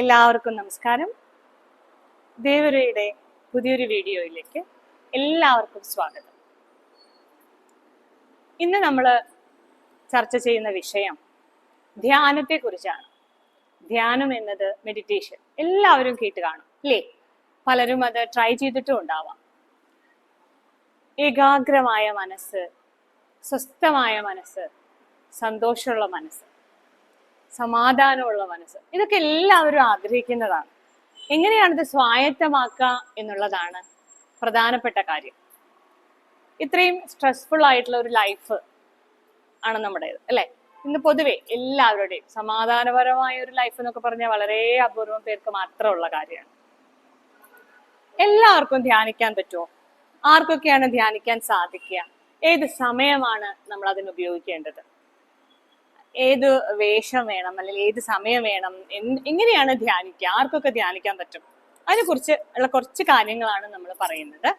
എല്ലാവർക്കും നമസ്കാരം. ദേവരയുടെ പുതിയൊരു വീഡിയോയിലേക്ക് എല്ലാവർക്കും സ്വാഗതം. ഇന്ന് നമ്മൾ ചർച്ച ചെയ്യുന്ന വിഷയം ധ്യാനത്തെ കുറിച്ചാണ് ധ്യാനം എന്നത് മെഡിറ്റേഷൻ എല്ലാവരും കേട്ട് കാണും അല്ലേ? പലരും അത് ട്രൈ ചെയ്തിട്ടും ഉണ്ടാവാം. ഏകാഗ്രമായ മനസ്സ് സ്വസ്ഥമായ മനസ്സ് സന്തോഷമുള്ള മനസ്സ് സമാധാനമുള്ള മനസ്സ്. ഇതൊക്കെ എല്ലാവരും ആഗ്രഹിക്കുന്നതാണ്. എങ്ങനെയാണിത് സ്വായത്തമാക്കുക എന്നുള്ളതാണ് പ്രധാനപ്പെട്ട കാര്യം. ഇത്രയും സ്ട്രെസ്ഫുൾ ആയിട്ടുള്ള ഒരു ലൈഫ് ആണ് നമ്മുടേത് അല്ലേ? ഇന്ന് പൊതുവെ എല്ലാവരുടെയും സമാധാനപരമായ ഒരു ലൈഫ് എന്നൊക്കെ പറഞ്ഞാൽ വളരെ അപൂർവം പേർക്ക് മാത്രമുള്ള കാര്യമാണ്. എല്ലാവർക്കും ധ്യാനിക്കാൻ പറ്റുമോ? ആർക്കൊക്കെയാണ് ധ്യാനിക്കാൻ സാധിക്കുക? ഏത് സമയമാണ് നമ്മൾ അതിന് ഉപയോഗിക്കേണ്ടത്? ഏത് വേഷം വേണം അല്ലെങ്കിൽ ഏത് സമയം വേണം എങ്ങനെയാണ് ധ്യാനിക്കുക ആർക്കൊക്കെ ധ്യാനിക്കാൻ പറ്റും? അതിനെക്കുറിച്ച് ഉള്ള കുറച്ച് കാര്യങ്ങളാണ് നമ്മൾ പറയുന്നത്.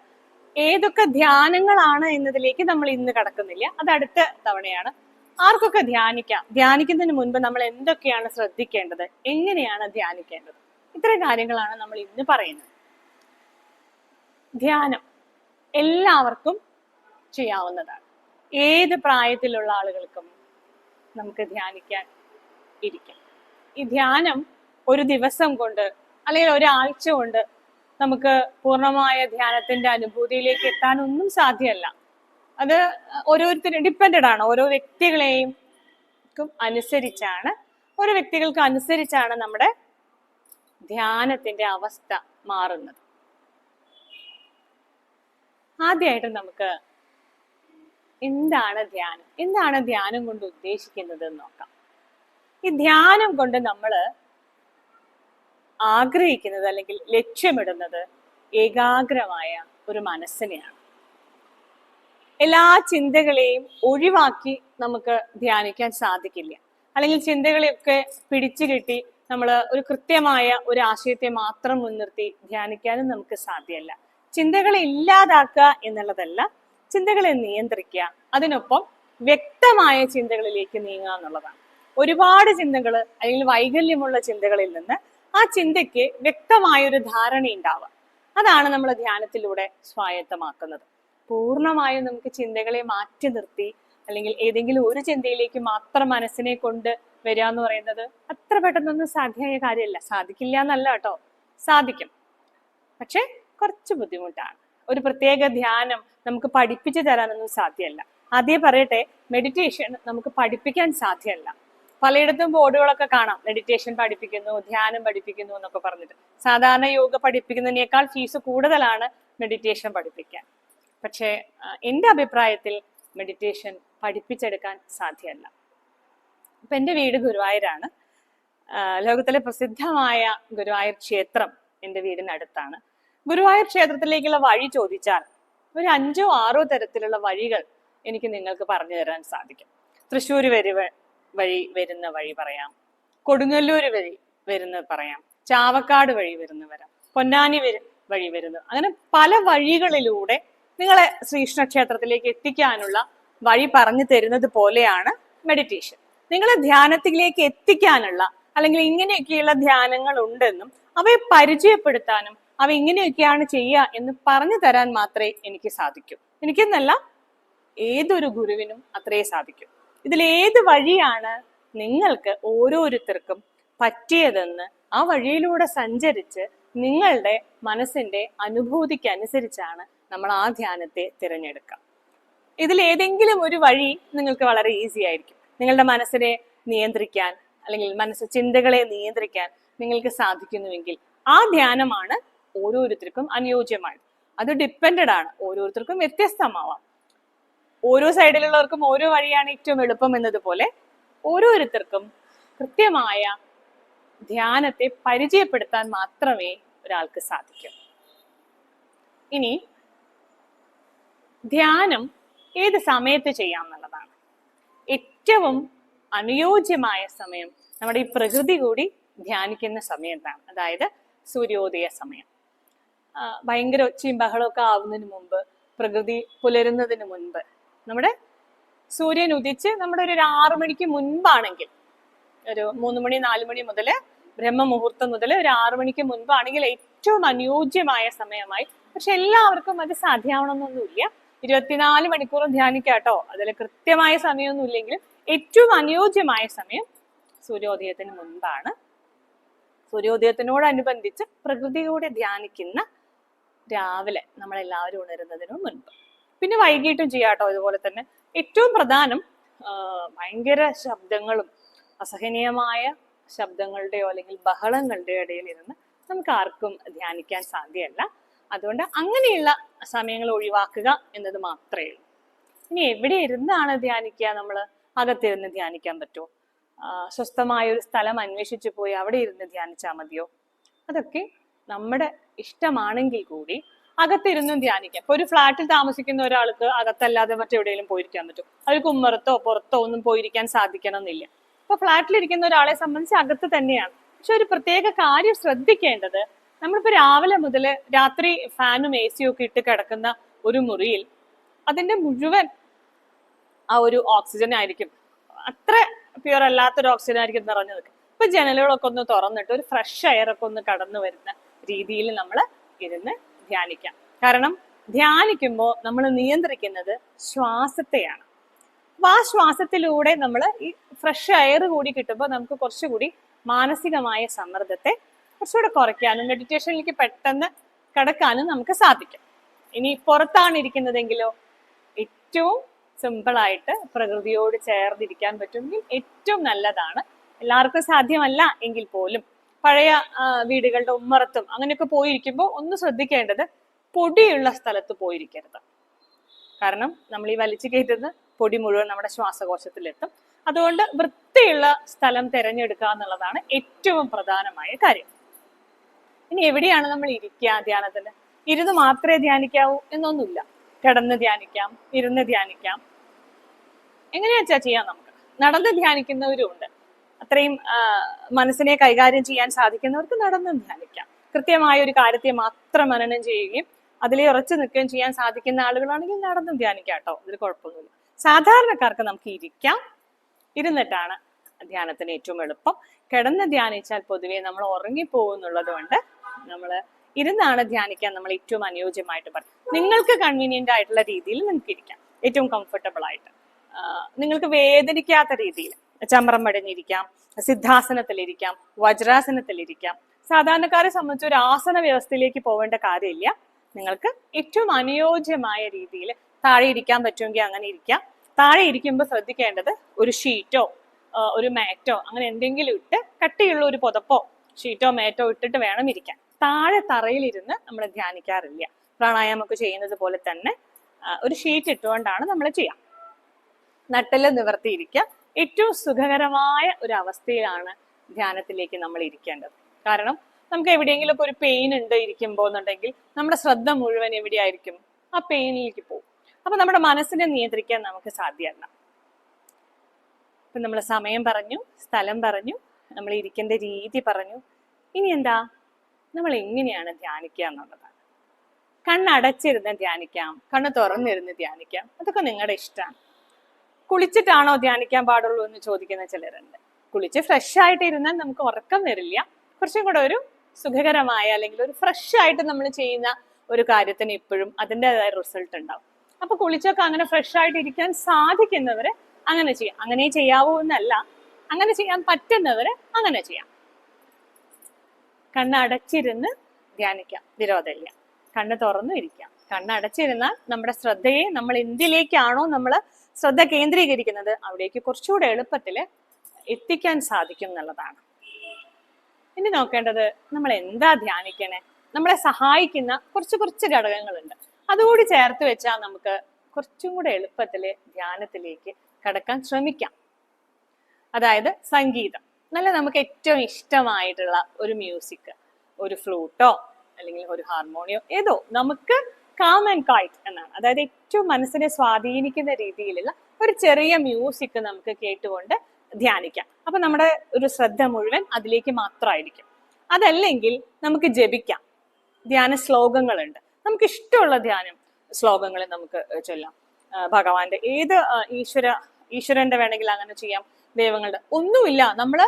ഏതൊക്കെ ധ്യാനങ്ങളാണ് എന്നതിലേക്ക് നമ്മൾ ഇന്ന് കടക്കുന്നില്ല. അത് അടുത്ത തവണയാണ്. ആർക്കൊക്കെ ധ്യാനിക്കാം? ധ്യാനിക്കുന്നതിന് മുൻപ് നമ്മൾ എന്തൊക്കെയാണ് ശ്രദ്ധിക്കേണ്ടത്? എങ്ങനെയാണ് ധ്യാനിക്കേണ്ടത്? ഇത്തരം കാര്യങ്ങളാണ് നമ്മൾ ഇന്ന് പറയുന്നത്. ധ്യാനം എല്ലാവർക്കും ചെയ്യാവുന്നതാണ്. ഏത് പ്രായത്തിലുള്ള ആളുകൾക്കും നമുക്ക് ധ്യാനിക്കാൻ ഇരിക്കാം. ഈ ധ്യാനം ഒരു ദിവസം കൊണ്ട് അല്ലെങ്കിൽ ഒരാഴ്ച കൊണ്ട് നമുക്ക് പൂർണമായ ധ്യാനത്തിന്റെ അനുഭൂതിയിലേക്ക് എത്താനൊന്നും സാധ്യമല്ല. അത് ഓരോരുത്തരും ഡിപ്പെൻഡഡ് ആണ്. ഓരോ വ്യക്തികളെയും അനുസരിച്ചാണ്. ഓരോ വ്യക്തികൾക്ക് അനുസരിച്ചാണ് നമ്മുടെ ധ്യാനത്തിന്റെ അവസ്ഥ മാറുന്നത്. ആദ്യമായിട്ട് നമുക്ക് എന്താണ് ധ്യാനം? എന്താണ് ധ്യാനം കൊണ്ട് ഉദ്ദേശിക്കുന്നത് എന്ന് നോക്കാം. ഈ ധ്യാനം കൊണ്ട് നമ്മൾ ആഗ്രഹിക്കുന്നത് അല്ലെങ്കിൽ ലക്ഷ്യമിടുന്നത് ഏകാഗ്രമായ ഒരു മനസ്സിനെയാണ്. എല്ലാ ചിന്തകളെയും ഒഴിവാക്കി നമുക്ക് ധ്യാനിക്കാൻ സാധിക്കില്ല. അല്ലെങ്കിൽ ചിന്തകളെയൊക്കെ പിടിച്ചു കെട്ടി നമ്മൾ ഒരു കൃത്യമായ ഒരു ആശയത്തെ മാത്രം മുൻനിർത്തി ധ്യാനിക്കാനും നമുക്ക് സാധ്യമല്ല ചിന്തകളെ ഇല്ലാതാക്കുക എന്നുള്ളതല്ല ചിന്തകളെ നിയന്ത്രിക്കുക. അതിനൊപ്പം വ്യക്തമായ ചിന്തകളിലേക്ക് നീങ്ങുക എന്നുള്ളതാണ്. ഒരുപാട് ചിന്തകൾ അല്ലെങ്കിൽ വൈകല്യമുള്ള ചിന്തകളിൽ നിന്ന് ആ ചിന്തയ്ക്ക് വ്യക്തമായ ഒരു ധാരണ ഉണ്ടാവുക. അതാണ് നമ്മൾ ധ്യാനത്തിലൂടെ സ്വായത്തമാക്കുന്നത്. പൂർണമായും നമുക്ക് ചിന്തകളെ മാറ്റി നിർത്തി അല്ലെങ്കിൽ ഏതെങ്കിലും ഒരു ചിന്തയിലേക്ക് മാത്രം മനസ്സിനെ കൊണ്ട് വരിക എന്ന് പറയുന്നത് അത്ര പെട്ടെന്നൊന്നും സാധ്യമായ കാര്യമല്ല. സാധിക്കില്ല എന്നല്ല കേട്ടോ. സാധിക്കും. പക്ഷെ കുറച്ച് ബുദ്ധിമുട്ടാണ്. ഒരു പ്രത്യേക ധ്യാനം നമുക്ക് പഠിപ്പിച്ചു തരാനൊന്നും സാധ്യമല്ല. ആദ്യം പറയട്ടെ മെഡിറ്റേഷൻ നമുക്ക് പഠിപ്പിക്കാൻ സാധ്യമല്ല. പലയിടത്തും ബോർഡുകളൊക്കെ കാണാം. മെഡിറ്റേഷൻ പഠിപ്പിക്കുന്നു ധ്യാനം പഠിപ്പിക്കുന്നു എന്നൊക്കെ പറഞ്ഞിട്ട്. സാധാരണ യോഗ പഠിപ്പിക്കുന്നതിനേക്കാൾ ഫീസ് കൂടുതലാണ് മെഡിറ്റേഷൻ പഠിപ്പിക്കാൻ. പക്ഷേ എന്റെ അഭിപ്രായത്തിൽ മെഡിറ്റേഷൻ പഠിപ്പിച്ചെടുക്കാൻ സാധ്യമല്ല. ഇപ്പൊ എന്റെ വീട് ഗുരുവായൂരാണ്. ലോകത്തിലെ പ്രസിദ്ധമായ ഗുരുവായൂർ ക്ഷേത്രം എന്റെ വീടിനടുത്താണ്. ഗുരുവായൂർ ക്ഷേത്രത്തിലേക്കുള്ള വഴി ചോദിച്ചാൽ ഒരു അഞ്ചോ ആറോ തരത്തിലുള്ള വഴികൾ എനിക്ക് നിങ്ങൾക്ക് പറഞ്ഞു തരാൻ സാധിക്കും. തൃശ്ശൂർ വരി വഴി വരുന്ന വഴി പറയാം. കൊടുങ്ങല്ലൂർ വഴി വരുന്നത് പറയാം. ചാവക്കാട് വഴി വരുന്ന വരാം. പൊന്നാനി വഴി വരുന്നത് അങ്ങനെ പല വഴികളിലൂടെ നിങ്ങളെ ശ്രീകൃഷ്ണ ക്ഷേത്രത്തിലേക്ക് എത്തിക്കാനുള്ള വഴി പറഞ്ഞു തരുന്നത് പോലെയാണ് മെഡിറ്റേഷൻ നിങ്ങളെ ധ്യാനത്തിലേക്ക് എത്തിക്കാനുള്ള അല്ലെങ്കിൽ ഇങ്ങനെയൊക്കെയുള്ള ധ്യാനങ്ങൾ ഉണ്ടെന്നും അവയെ പരിചയപ്പെടുത്താനും അവ ഇങ്ങനെയൊക്കെയാണ് ചെയ്യുക എന്ന് പറഞ്ഞു തരാൻ മാത്രമേ എനിക്ക് സാധിക്കൂ. എനിക്കെന്നല്ല ഏതൊരു ഗുരുവിനും അത്രേ സാധിക്കൂ. ഇതിൽ ഏത് വഴിയാണ് നിങ്ങൾക്ക് ഓരോരുത്തർക്കും പറ്റിയതെന്ന് ആ വഴിയിലൂടെ സഞ്ചരിച്ച് നിങ്ങളുടെ മനസ്സിന്റെ അനുഭൂതിക്ക് അനുസരിച്ചാണ് നമ്മൾ ആ ധ്യാനത്തെ തിരഞ്ഞെടുക്കുക. ഇതിൽ ഏതെങ്കിലും ഒരു വഴി നിങ്ങൾക്ക് വളരെ ഈസി ആയിരിക്കും. നിങ്ങളുടെ മനസ്സിനെ നിയന്ത്രിക്കാൻ അല്ലെങ്കിൽ മനസ്സ് ചിന്തകളെ നിയന്ത്രിക്കാൻ നിങ്ങൾക്ക് സാധിക്കുന്നുവെങ്കിൽ ആ ധ്യാനമാണ് ഓരോരുത്തർക്കും അനുയോജ്യമാണ് അത് ഡിപ്പെൻഡഡ് ആണ്. ഓരോരുത്തർക്കും വ്യത്യസ്തമാവാം. ഓരോ സൈഡിലുള്ളവർക്കും ഓരോ വഴിയാണ് ഏറ്റവും എളുപ്പം എന്നതുപോലെ ഓരോരുത്തർക്കും കൃത്യമായ ധ്യാനത്തെ പരിചയപ്പെടുത്താൻ മാത്രമേ ഒരാൾക്ക് സാധിക്കൂ. ഇനി ധ്യാനം ഏത് സമയത്ത് ചെയ്യാം എന്നുള്ളതാണ്. ഏറ്റവും അനുയോജ്യമായ സമയം നമ്മുടെ ഈ പ്രകൃതി കൂടി ധ്യാനിക്കുന്ന സമയത്താണ് അതായത് സൂര്യോദയ സമയം. ഭയങ്കര ഒച്ചയും ബഹളമൊക്കെ ആവുന്നതിന് മുമ്പ് പ്രകൃതി പുലരുന്നതിന് മുൻപ്. നമ്മുടെ സൂര്യൻ ഉദിച്ച് നമ്മുടെ ഒരു ആറു മണിക്ക് മുൻപാണെങ്കിൽ ഒരു മൂന്ന് മണി നാല് മണി മുതൽ ബ്രഹ്മമുഹൂർത്തം മുതൽ ഒരു ആറു മണിക്ക് മുൻപാണെങ്കിൽ ഏറ്റവും അനുയോജ്യമായ സമയമായി. പക്ഷെ എല്ലാവർക്കും അത് സാധ്യമാവണമെന്നൊന്നുമില്ല ഇരുപത്തിനാല് മണിക്കൂറും ധ്യാനിക്കാട്ടോ. അതിൽ കൃത്യമായ സമയമൊന്നും ഇല്ലെങ്കിലും ഏറ്റവും അനുയോജ്യമായ സമയം സൂര്യോദയത്തിന് മുൻപാണ്. സൂര്യോദയത്തിനോടനുബന്ധിച്ച് പ്രകൃതിയോടെ ധ്യാനിക്കുന്ന രാവിലെ നമ്മളെല്ലാവരും ഉണരുന്നതിന് മുൻപ്. പിന്നെ വൈകിട്ടും ചെയ്യാട്ടോ ഇതുപോലെ തന്നെ. ഏറ്റവും പ്രധാനം ഭയങ്കര ശബ്ദങ്ങളും അസഹനീയമായ ശബ്ദങ്ങളുടെയോ അല്ലെങ്കിൽ ബഹളങ്ങളുടെയോ ഇടയിൽ ഇരുന്ന് നമുക്ക് ആർക്കും ധ്യാനിക്കാൻ സാധ്യമല്ല. അതുകൊണ്ട് അങ്ങനെയുള്ള സമയങ്ങൾ ഒഴിവാക്കുക എന്നത് മാത്രമേ ഉള്ളൂ. ഇനി എവിടെ ഇരുന്നാണ് ധ്യാനിക്കുക നമ്മൾ അകത്തിരുന്ന് ധ്യാനിക്കാൻ പറ്റുമോ? സ്വസ്ഥമായ ഒരു സ്ഥലം അന്വേഷിച്ചു പോയി അവിടെ ഇരുന്ന് ധ്യാനിച്ചാൽ മതിയോ? അതൊക്കെ നമ്മുടെ ഇഷ്ടമാണെങ്കിൽ കൂടി അകത്തിരുന്നും ധ്യാനിക്കാം. ഇപ്പൊ ഒരു ഫ്ലാറ്റിൽ താമസിക്കുന്ന ഒരാൾക്ക് അകത്തല്ലാതെ മറ്റെവിടെയെങ്കിലും പോയിരിക്കാൻ പറ്റും. അവർക്ക് ഉമ്മറത്തോ പുറത്തോ ഒന്നും പോയിരിക്കാൻ സാധിക്കണം എന്നില്ല ഇപ്പൊ ഫ്ലാറ്റിലിരിക്കുന്ന ഒരാളെ സംബന്ധിച്ച് അകത്ത് തന്നെയാണ്. പക്ഷെ ഒരു പ്രത്യേക കാര്യം ശ്രദ്ധിക്കേണ്ടത് നമ്മളിപ്പോ രാവിലെ മുതൽ രാത്രി ഫാനും എ സിയും ഒക്കെ ഇട്ട് കിടക്കുന്ന ഒരു മുറിയിൽ അതിന്റെ മുഴുവൻ ആ ഒരു ഓക്സിജൻ ആയിരിക്കും. അത്ര പ്യുവർ അല്ലാത്തൊരു ഓക്സിജൻ ആയിരിക്കും നിറഞ്ഞു നിൽക്കുക ഇപ്പൊ ജനലുകളൊക്കെ ഒന്ന് തുറന്നിട്ട് ഒരു ഫ്രഷ് എയർ ഒക്കെ ഒന്ന് കടന്നു വരുന്ന രീതിയിൽ നമ്മൾ ഇരുന്ന് ധ്യാനിക്കാം. കാരണം ധ്യാനിക്കുമ്പോൾ നമ്മൾ നിയന്ത്രിക്കുന്നത് ശ്വാസത്തെയാണ്. അപ്പൊ ആ ശ്വാസത്തിലൂടെ നമ്മൾ ഈ ഫ്രഷ് എയർ കൂടി കിട്ടുമ്പോൾ നമുക്ക് കുറച്ചുകൂടി മാനസികമായ സമ്മർദ്ദത്തെ കുറച്ചുകൂടെ കുറയ്ക്കാനും മെഡിറ്റേഷനിലേക്ക് പെട്ടെന്ന് കടക്കാനും നമുക്ക് സാധിക്കും. ഇനി പുറത്താണ് ഇരിക്കുന്നതെങ്കിലോ ഏറ്റവും സിമ്പിളായിട്ട് പ്രകൃതിയോട് ചേർന്നിരിക്കാൻ പറ്റുമെങ്കിൽ ഏറ്റവും നല്ലതാണ്. എല്ലാവർക്കും സാധ്യമല്ല എങ്കിൽ പോലും പഴയ വീടുകളുടെ ഉമ്മറത്തും അങ്ങനെയൊക്കെ പോയിരിക്കുമ്പോൾ ഒന്ന് ശ്രദ്ധിക്കേണ്ടത് പൊടിയുള്ള സ്ഥലത്ത് പോയിരിക്കരുത്. കാരണം നമ്മൾ ഈ വലിച്ചു കയറ്റുന്ന പൊടി മുഴുവൻ നമ്മുടെ ശ്വാസകോശത്തിലെത്തും. അതുകൊണ്ട് വൃത്തിയുള്ള സ്ഥലം തിരഞ്ഞെടുക്കുക എന്നുള്ളതാണ് ഏറ്റവും പ്രധാനമായ കാര്യം. ഇനി എവിടെയാണ് നമ്മൾ ഇരിക്കുക ധ്യാനത്തിൽ ഇരുന്ന് മാത്രമേ ധ്യാനിക്കാവൂ എന്നൊന്നുമില്ല. കിടന്ന് ധ്യാനിക്കാം ഇരുന്ന് ധ്യാനിക്കാം. എങ്ങനെയാ ചെയ്യാം നമുക്ക്? നടന്ന് ധ്യാനിക്കുന്നവരും ഉണ്ട്. അത്രയും മനസ്സിനെ കൈകാര്യം ചെയ്യാൻ സാധിക്കുന്നവർക്ക് നടന്ന് ധ്യാനിക്കാം. കൃത്യമായ ഒരു കാര്യത്തെ മാത്രം മനനം ചെയ്യുകയും അതിലെ ഉറച്ചു നിൽക്കുകയും ചെയ്യാൻ സാധിക്കുന്ന ആളുകളാണെങ്കിൽ നടന്ന് ധ്യാനിക്കാം കേട്ടോ. അതിൽ കുഴപ്പമൊന്നുമില്ല. സാധാരണക്കാർക്ക് നമുക്ക് ഇരിക്കാം. ഇരുന്നിട്ടാണ് ധ്യാനത്തിന് ഏറ്റവും എളുപ്പം. കിടന്ന് ധ്യാനിച്ചാൽ പൊതുവേ നമ്മൾ ഉറങ്ങിപ്പോകുന്നുള്ളത് കൊണ്ട് നമ്മൾ ഇരുന്നാണ് ധ്യാനിക്കാൻ നമ്മൾ ഏറ്റവും അനുയോജ്യമായിട്ട് പറയും നിങ്ങൾക്ക് കൺവീനിയന്റ് ആയിട്ടുള്ള രീതിയിൽ നിങ്ങൾക്ക് ഇരിക്കാം. ഏറ്റവും കംഫർട്ടബിൾ ആയിട്ട്. നിങ്ങൾക്ക് വേദനിക്കാത്ത രീതിയിൽ. ചമ്രം മടഞ്ഞിരിക്കാം സിദ്ധാസനത്തിലിരിക്കാം വജ്രാസനത്തിലിരിക്കാം. സാധാരണക്കാരെ സംബന്ധിച്ച് ഒരു ആസന വ്യവസ്ഥയിലേക്ക് പോവേണ്ട കാര്യമില്ല. നിങ്ങൾക്ക് ഏറ്റവും അനുയോജ്യമായ രീതിയിൽ താഴെ ഇരിക്കാൻ പറ്റുമെങ്കിൽ അങ്ങനെ ഇരിക്കാം. താഴെ ഇരിക്കുമ്പോൾ ശ്രദ്ധിക്കേണ്ടത് ഒരു ഷീറ്റോ ഒരു മാറ്റോ അങ്ങനെ എന്തെങ്കിലും ഇട്ട് കട്ടിയുള്ള ഒരു പുതപ്പോ ഷീറ്റോ മാറ്റോ ഇട്ടിട്ട് വേണം ഇരിക്കാൻ. താഴെ തറയിലിരുന്ന് നമ്മൾ ധ്യാനിക്കാറില്ല. പ്രാണായാമൊക്കെ ചെയ്യുന്നത് പോലെ തന്നെ ഒരു ഷീറ്റ് ഇട്ടുകൊണ്ടാണ് നമ്മൾ ചെയ്യാം. നട്ടൽ നിവർത്തിയിരിക്കുക ഏറ്റവും സുഖകരമായ ഒരു അവസ്ഥയിലാണ് ധ്യാനത്തിലേക്ക് നമ്മൾ ഇരിക്കേണ്ടത്. കാരണം നമുക്ക് എവിടെയെങ്കിലും ഒരു പെയിൻ ഉണ്ട് ഇരിക്കുമ്പോൾ എന്നുണ്ടെങ്കിൽ നമ്മുടെ ശ്രദ്ധ മുഴുവൻ എവിടെയായിരിക്കും? ആ പെയിനിലേക്ക് പോകും. അപ്പൊ നമ്മുടെ മനസ്സിനെ നിയന്ത്രിക്കാൻ നമുക്ക് സാധ്യമല്ല ഇപ്പൊ നമ്മൾ സമയം പറഞ്ഞു സ്ഥലം പറഞ്ഞു നമ്മൾ ഇരിക്കേണ്ട രീതി പറഞ്ഞു. ഇനി എന്താ? നമ്മൾ എങ്ങനെയാണ് ധ്യാനിക്കുക എന്നുള്ളതാണ് കണ്ണടച്ചിരുന്ന് ധ്യാനിക്കാം കണ്ണ് തുറന്നിരുന്ന് ധ്യാനിക്കാം. അതൊക്കെ നിങ്ങളുടെ ഇഷ്ടമാണ് കുളിച്ചിട്ടാണോ ധ്യാനിക്കാൻ പാടുള്ളൂ എന്ന് ചോദിക്കുന്ന ചിലരുണ്ട്. കുളിച്ച് ഫ്രഷ് ആയിട്ട് ഇരുന്നാൽ നമുക്ക് ഉറക്കം വരില്ല. കുറച്ചും കൂടെ ഒരു സുഖകരമായ അല്ലെങ്കിൽ ഒരു ഫ്രഷ് ആയിട്ട് നമ്മൾ ചെയ്യുന്ന ഒരു കാര്യത്തിന് ഇപ്പോഴും അതിന്റെതായ റിസൾട്ട് ഉണ്ടാവും. അപ്പൊ കുളിച്ചൊക്കെ അങ്ങനെ ഫ്രഷ് ആയിട്ട് ഇരിക്കാൻ സാധിക്കുന്നവര് അങ്ങനെ ചെയ്യാം. അങ്ങനെ ചെയ്യാവൂ എന്നല്ല. അങ്ങനെ ചെയ്യാൻ പറ്റുന്നവര് അങ്ങനെ ചെയ്യാം. കണ്ണടച്ചിരുന്ന് ധ്യാനിക്കാം. വിരോധമില്ല. കണ്ണ് തുറന്നു ഇരിക്കാം. കണ്ണടച്ചിരുന്നാൽ നമ്മുടെ ശ്രദ്ധയെ നമ്മൾ എന്തിലേക്കാണോ നമ്മൾ ശ്രദ്ധ കേന്ദ്രീകരിക്കുന്നത് അവിടേക്ക് കുറച്ചുകൂടെ എളുപ്പത്തിൽ എത്തിക്കാൻ സാധിക്കും എന്നുള്ളതാണ്. ഇനി നോക്കേണ്ടത് നമ്മൾ എന്താ ധ്യാനിക്കണേ? നമ്മളെ സഹായിക്കുന്ന കുറച്ച് കുറച്ച് ഘടകങ്ങളുണ്ട്. അതുകൂടി ചേർത്ത് വെച്ചാൽ നമുക്ക് കുറച്ചും കൂടെ എളുപ്പത്തിൽ ധ്യാനത്തിലേക്ക് കടക്കാൻ ശ്രമിക്കാം. അതായത് സംഗീതം. നല്ല നമുക്ക് ഏറ്റവും ഇഷ്ടമായിട്ടുള്ള ഒരു മ്യൂസിക് ഒരു ഫ്ലൂട്ടോ അല്ലെങ്കിൽ ഒരു ഹാർമോണിയോ ഏതോ നമുക്ക് കാം ആൻഡ് കൈറ്റ് എന്നാണ്. അതായത് ഏറ്റവും മനസ്സിനെ സ്വാധീനിക്കുന്ന രീതിയിലുള്ള ഒരു ചെറിയ മ്യൂസിക് നമുക്ക് കേട്ടുകൊണ്ട് ധ്യാനിക്കാം. അപ്പൊ നമ്മുടെ ഒരു ശ്രദ്ധ മുഴുവൻ അതിലേക്ക് മാത്രമായിരിക്കും. അതല്ലെങ്കിൽ നമുക്ക് ജപിക്കാം. ധ്യാന ശ്ലോകങ്ങളുണ്ട്. നമുക്ക് ഇഷ്ടമുള്ള ധ്യാനം ശ്ലോകങ്ങൾ നമുക്ക് ചൊല്ലാം. ഭഗവാന്റെ ഏത് ഈശ്വര ഈശ്വരന്റെ വേണമെങ്കിൽ അങ്ങനെ ചെയ്യാം. ദൈവങ്ങളുടെ ഒന്നുമില്ല. നമ്മൾ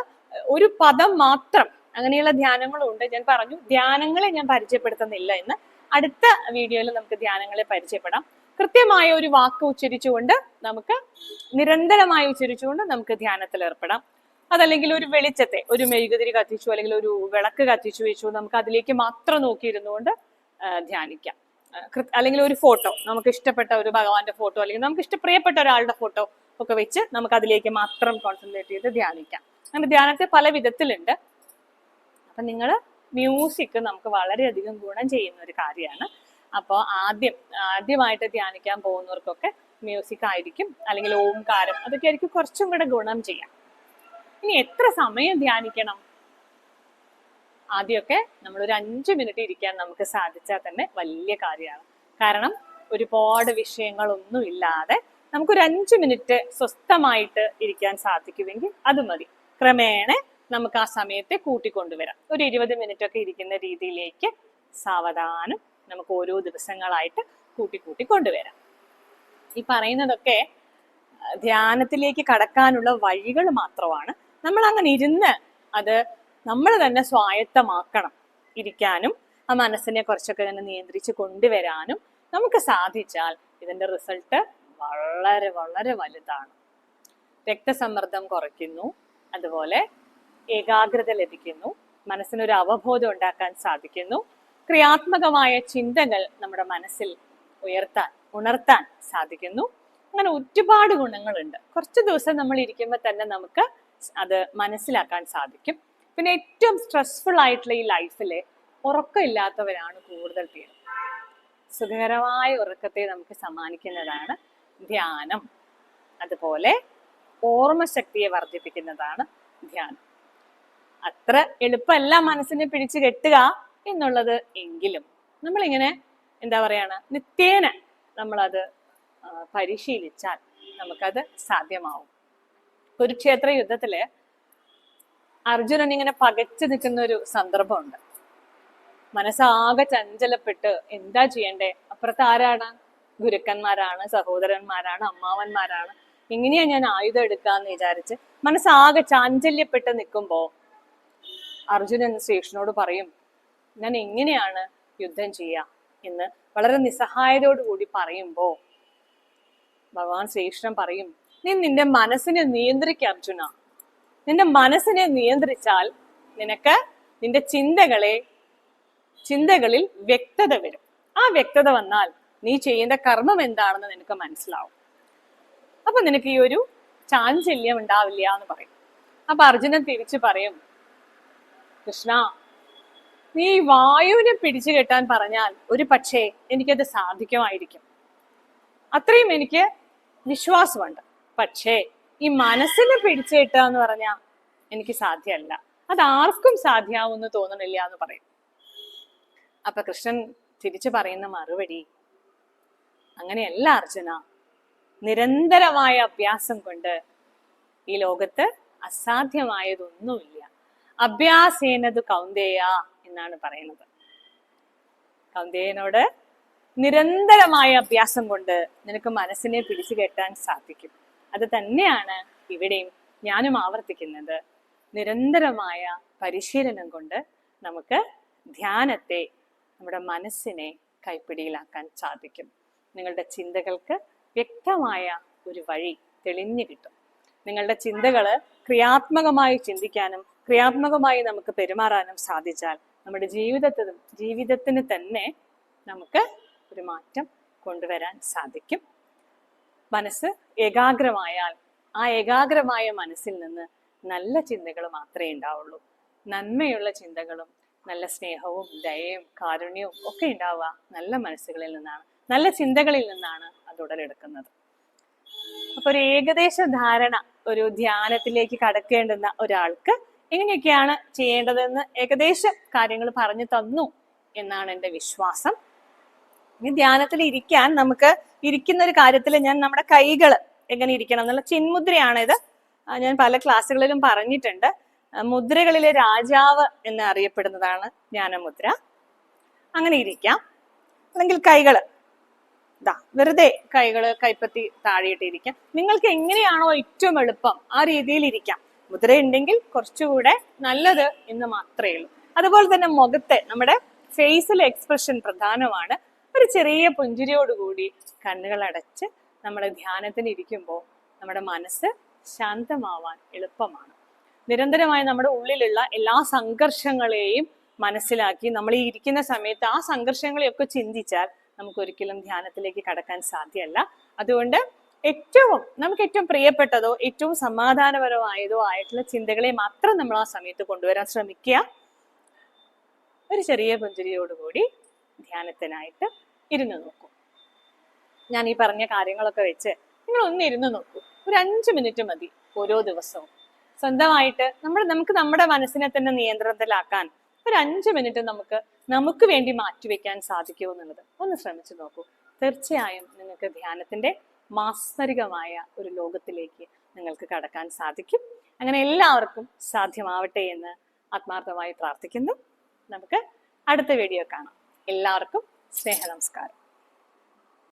ഒരു പദം മാത്രം അങ്ങനെയുള്ള ധ്യാനങ്ങളും ഉണ്ട് ഞാൻ പറഞ്ഞു ധ്യാനങ്ങളെ ഞാൻ പരിചയപ്പെടുത്തുന്നില്ല എന്ന് അടുത്ത വീഡിയോയിൽ നമുക്ക് ധ്യാനങ്ങളെ പരിചയപ്പെടാം. കൃത്യമായ ഒരു വാക്ക് ഉച്ചരിച്ചുകൊണ്ട് നമുക്ക് നിരന്തരമായി ഉച്ചരിച്ചുകൊണ്ട് നമുക്ക് ധ്യാനത്തിൽ ഏർപ്പെടാം. അതല്ലെങ്കിൽ ഒരു വെളിച്ചത്തെ ഒരു മെഴുകുതിരി കത്തിച്ചു അല്ലെങ്കിൽ ഒരു വിളക്ക് കത്തിച്ചു വെച്ചു നമുക്ക് അതിലേക്ക് മാത്രം നോക്കിയിരുന്നുകൊണ്ട് ധ്യാനിക്കാം. അല്ലെങ്കിൽ ഒരു ഫോട്ടോ നമുക്ക് ഇഷ്ടപ്പെട്ട ഒരു ഭഗവാന്റെ ഫോട്ടോ അല്ലെങ്കിൽ നമുക്ക് ഇഷ്ടപ്രിയപ്പെട്ട ഒരാളുടെ ഫോട്ടോ ഒക്കെ വെച്ച് നമുക്ക് അതിലേക്ക് മാത്രം കോൺസെൻട്രേറ്റ് ചെയ്ത് ധ്യാനിക്കാം. അങ്ങനെ ധ്യാനത്തെ പല വിധത്തിലുണ്ട്. അപ്പൊ നിങ്ങൾ മ്യൂസിക് നമുക്ക് വളരെയധികം ഗുണം ചെയ്യുന്ന ഒരു കാര്യമാണ്. അപ്പോൾ ആദ്യം ആദ്യമായിട്ട് ധ്യാനിക്കാൻ പോകുന്നവർക്കൊക്കെ മ്യൂസിക് ആയിരിക്കും അല്ലെങ്കിൽ ഓംകാരം അതൊക്കെ ആയിരിക്കും കുറച്ചും കൂടെ ഗുണം ചെയ്യാം. ഇനി എത്ര സമയം ധ്യാനിക്കണം? ആദ്യമൊക്കെ നമ്മൾ ഒരു അഞ്ച് മിനിറ്റ് ഇരിക്കാൻ നമുക്ക് സാധിച്ചാൽ തന്നെ വലിയ കാര്യമാണ്. കാരണം ഒരുപാട് വിഷയങ്ങളൊന്നും ഇല്ലാതെ നമുക്കൊരു അഞ്ച് മിനിറ്റ് സ്വസ്ഥമായിട്ട് ഇരിക്കാൻ സാധിക്കുമെങ്കിൽ അത് മതി. ക്രമേണ നമുക്ക് ആ സമയത്തെ കൂട്ടിക്കൊണ്ടുവരാം. ഒരു ഇരുപത് മിനിറ്റ് ഒക്കെ ഇരിക്കുന്ന രീതിയിലേക്ക് സാവധാനം നമുക്ക് ഓരോ ദിവസങ്ങളായിട്ട് കൂട്ടി കൂട്ടി കൊണ്ടുവരാം. ഈ പറയുന്നതൊക്കെ ധ്യാനത്തിലേക്ക് കടക്കാനുള്ള വഴികൾ മാത്രമാണ്. നമ്മൾ അങ്ങനെ ഇരുന്ന് അത് നമ്മൾ തന്നെ സ്വായത്തമാക്കണം. ഇരിക്കാനും ആ മനസ്സിനെ കുറച്ചൊക്കെ തന്നെ നിയന്ത്രിച്ച് കൊണ്ടുവരാനും നമുക്ക് സാധിച്ചാൽ ഇതിന്റെ റിസൾട്ട് വളരെ വളരെ വലുതാണ്. രക്തസമ്മർദ്ദം കുറയ്ക്കുന്നു. അതുപോലെ ഏകാഗ്രത ലഭിക്കുന്നു. മനസ്സിനൊരു അവബോധം ഉണ്ടാക്കാൻ സാധിക്കുന്നു. ക്രിയാത്മകമായ ചിന്തകൾ നമ്മുടെ മനസ്സിൽ ഉയർത്താൻ ഉണർത്താൻ സാധിക്കുന്നു. അങ്ങനെ ഒരുപാട് ഗുണങ്ങളുണ്ട്. കുറച്ച് ദിവസം നമ്മൾ ഇരിക്കുമ്പോൾ തന്നെ നമുക്ക് അത് മനസ്സിലാക്കാൻ സാധിക്കും. പിന്നെ ഏറ്റവും സ്ട്രെസ്ഫുൾ ആയിട്ടുള്ള ഈ ലൈഫിൽ ഉറക്കമില്ലാത്തവരാണ് കൂടുതൽ പേര്. സുഖകരമായ ഉറക്കത്തെ നമുക്ക് സമ്മാനിക്കുന്നതാണ് ധ്യാനം. അതുപോലെ ഓർമ്മശക്തിയെ വർദ്ധിപ്പിക്കുന്നതാണ് ധ്യാനം. അത്ര എളുപ്പമല്ല മനസ്സിനെ പിടിച്ചു കെട്ടുക എന്നുള്ളത് എങ്കിലും നമ്മളിങ്ങനെ എന്താ പറയാണ് നിത്യേന നമ്മളത് പരിശീലിച്ചാൽ നമുക്കത് സാധ്യമാവും. കുരുക്ഷേത്ര യുദ്ധത്തിൽ അർജുനൻ ഇങ്ങനെ പകച്ചു നിൽക്കുന്ന ഒരു സന്ദർഭമുണ്ട്. മനസ്സാകെ ചഞ്ചലപ്പെട്ട് എന്താ ചെയ്യണ്ടേ? അപ്പുറത്ത് ആരാണ്? ഗുരുക്കന്മാരാണ് സഹോദരന്മാരാണ് അമ്മാവന്മാരാണ്. എങ്ങനെയാ ഞാൻ ആയുധം എടുക്കാന്ന് വിചാരിച്ച് മനസ്സാകെ ചാഞ്ചല്യപ്പെട്ട് നിൽക്കുമ്പോ അർജുനൻ ശ്രീകൃഷ്ണനോട് പറയും ഞാൻ എങ്ങനെയാണ് യുദ്ധം ചെയ്യുക എന്ന് വളരെ നിസ്സഹായതയോട് കൂടി പറയുമ്പോ ഭഗവാൻ ശ്രീകൃഷ്ണൻ പറയും നീ നിന്റെ മനസ്സിനെ നിയന്ത്രിക്ക അർജുന. നിന്റെ മനസ്സിനെ നിയന്ത്രിച്ചാൽ നിനക്ക് നിന്റെ ചിന്തകളെ ചിന്തകളിൽ വ്യക്തത വരും. ആ വ്യക്തത വന്നാൽ നീ ചെയ്യേണ്ട കർമ്മം എന്താണെന്ന് നിനക്ക് മനസ്സിലാവും. അപ്പൊ നിനക്ക് ഈ ഒരു ചാഞ്ചല്യം ഉണ്ടാവില്ല എന്ന് പറയും. അപ്പൊ അർജുനൻ തിരിച്ചു പറയും കൃഷ്ണ നീ വായുവിനെ പിടിച്ചു കെട്ടാൻ പറഞ്ഞാൽ ഒരു പക്ഷേ എനിക്കത് സാധിക്കുമായിരിക്കും. അത്രയും എനിക്ക് വിശ്വാസമുണ്ട്. പക്ഷേ ഈ മനസ്സിനെ പിടിച്ചു കെട്ടുക എന്ന് പറഞ്ഞാൽ എനിക്ക് സാധ്യമല്ല. അത് ആർക്കും സാധ്യമാവുമെന്ന് തോന്നണില്ല എന്ന് പറയും. അപ്പൊ കൃഷ്ണൻ തിരിച്ചു പറയുന്ന മറുപടി അങ്ങനെയല്ല അർജുന നിരന്തരമായ അഭ്യാസം കൊണ്ട് ഈ ലോകത്ത് അസാധ്യമായതൊന്നുമില്ല. അഭ്യാസേനത് കൗന്ദേയ എന്നാണ് പറയുന്നത്. കൗന്ദേയനോട് നിരന്തരമായ അഭ്യാസം കൊണ്ട് നിനക്ക് മനസ്സിനെ പിടിച്ചു കെട്ടാൻ സാധിക്കും. അത് തന്നെയാണ് ഇവിടെയും ഞാനും ആവർത്തിക്കുന്നത്. നിരന്തരമായ പരിശീലനം കൊണ്ട് നമുക്ക് ധ്യാനത്തെ നമ്മുടെ മനസ്സിനെ കൈപ്പിടിയിലാക്കാൻ സാധിക്കും. നിങ്ങളുടെ ചിന്തകൾക്ക് വ്യക്തമായ ഒരു വഴി തെളിഞ്ഞു കിട്ടും. നിങ്ങളുടെ ചിന്തകൾ ക്രിയാത്മകമായി ചിന്തിക്കാനും ക്രിയാത്മകമായി നമുക്ക് പെരുമാറാനും സാധിച്ചാൽ നമ്മുടെ ജീവിതത്തിനും ജീവിതത്തിന് തന്നെ നമുക്ക് ഒരു മാറ്റം കൊണ്ടുവരാൻ സാധിക്കും. മനസ്സ് ഏകാഗ്രമായാൽ ആ ഏകാഗ്രമായ മനസ്സിൽ നിന്ന് നല്ല ചിന്തകൾ മാത്രമേ ഉണ്ടാവുള്ളൂ. നന്മയുള്ള ചിന്തകളും നല്ല സ്നേഹവും ദയയും കാരുണ്യവും ഒക്കെ ഉണ്ടാവുക നല്ല മനസ്സുകളിൽ നിന്നാണ് നല്ല ചിന്തകളിൽ നിന്നാണ് അത് ഉടലെടുക്കുന്നത്. അപ്പൊ ഒരു ഏകദേശ ധാരണ ഒരു ധ്യാനത്തിലേക്ക് കടക്കേണ്ടുന്ന ഒരാൾക്ക് എങ്ങനെയൊക്കെയാണ് ചെയ്യേണ്ടതെന്ന് ഏകദേശം കാര്യങ്ങൾ പറഞ്ഞു തന്നു എന്നാണ് എന്റെ വിശ്വാസം. ഇനി ധ്യാനത്തിൽ ഇരിക്കാൻ നമുക്ക് ഇരിക്കുന്ന ഒരു കാര്യത്തിൽ ഞാൻ നമ്മുടെ കൈകൾ എങ്ങനെ ഇരിക്കണം എന്നുള്ള ചിന്മുദ്രയാണ് ഇത് ഞാൻ പല ക്ലാസ്സുകളിലും പറഞ്ഞിട്ടുണ്ട്. മുദ്രകളിലെ രാജാവ് എന്ന് അറിയപ്പെടുന്നതാണ് ജ്ഞാനമുദ്ര. അങ്ങനെ ഇരിക്കാം. അല്ലെങ്കിൽ കൈകൾ. ഇതാ വെറുതെ കൈകൾ കൈപ്പത്തി താഴെയിട്ട് ഇരിക്കാം. നിങ്ങൾക്ക് എങ്ങനെയാണോ ഏറ്റവും എളുപ്പം ആ രീതിയിൽ ഇരിക്കാം. മുദ്ര ഉണ്ടെങ്കിൽ കുറച്ചുകൂടെ നല്ലത് എന്ന് മാത്രമേ ഉള്ളൂ. അതുപോലെ തന്നെ മുഖത്തെ നമ്മുടെ ഫേസിലെ എക്സ്പ്രഷൻ പ്രധാനമാണ്. ഒരു ചെറിയ പുഞ്ചിരിയോടുകൂടി കണ്ണുകൾ അടച്ച് നമ്മൾ ധ്യാനത്തിന് ഇരിക്കുമ്പോൾ നമ്മുടെ മനസ്സ് ശാന്തമാവാൻ എളുപ്പമാണ്. നിരന്തരമായി നമ്മുടെ ഉള്ളിലുള്ള എല്ലാ സംഘർഷങ്ങളെയും മനസ്സിലാക്കി നമ്മൾ ഈ ഇരിക്കുന്ന സമയത്ത് ആ സംഘർഷങ്ങളെയൊക്കെ ചിന്തിച്ചാൽ നമുക്ക് ഒരിക്കലും ധ്യാനത്തിലേക്ക് കടക്കാൻ സാധ്യമല്ല അതുകൊണ്ട് ഏറ്റവും നമുക്ക് ഏറ്റവും പ്രിയപ്പെട്ടതോ ഏറ്റവും സമാധാനപരമായതോ ആയിട്ടുള്ള ചിന്തകളെ മാത്രം നമ്മൾ ആ സമയത്ത് കൊണ്ടുവരാൻ ശ്രമിക്കുക. ഒരു ചെറിയ പുഞ്ചിരിയോടുകൂടി ധ്യാനത്തിനായിട്ട് ഇരുന്ന് നോക്കൂ. ഞാൻ ഈ പറഞ്ഞ കാര്യങ്ങളൊക്കെ വെച്ച് നിങ്ങൾ ഒന്ന് ഇരുന്ന് നോക്കൂ. ഒരു അഞ്ച് മിനിറ്റ് മതി ഓരോ ദിവസവും. സ്വന്തമായിട്ട് നമ്മൾ നമുക്ക് നമ്മുടെ മനസ്സിനെ തന്നെ നിയന്ത്രണത്തിലാക്കാൻ ഒരു അഞ്ച് മിനിറ്റ് നമുക്ക് നമുക്ക് വേണ്ടി മാറ്റിവെക്കാൻ സാധിക്കുമോ എന്നുള്ളത് ഒന്ന് ശ്രമിച്ചു നോക്കൂ. തീർച്ചയായും നിങ്ങൾക്ക് ധ്യാനത്തിന്റെ മാസ്മരികമായ ഒരു ലോകത്തിലേക്ക് നിങ്ങൾക്ക് കടക്കാൻ സാധിക്കും. അങ്ങനെ എല്ലാവർക്കും സാധ്യമാവട്ടെ എന്ന് ആത്മാർത്ഥമായി പ്രാർത്ഥിക്കുന്നു. നമുക്ക് അടുത്ത വീഡിയോ കാണാം. എല്ലാവർക്കും സ്നേഹ നമസ്കാരം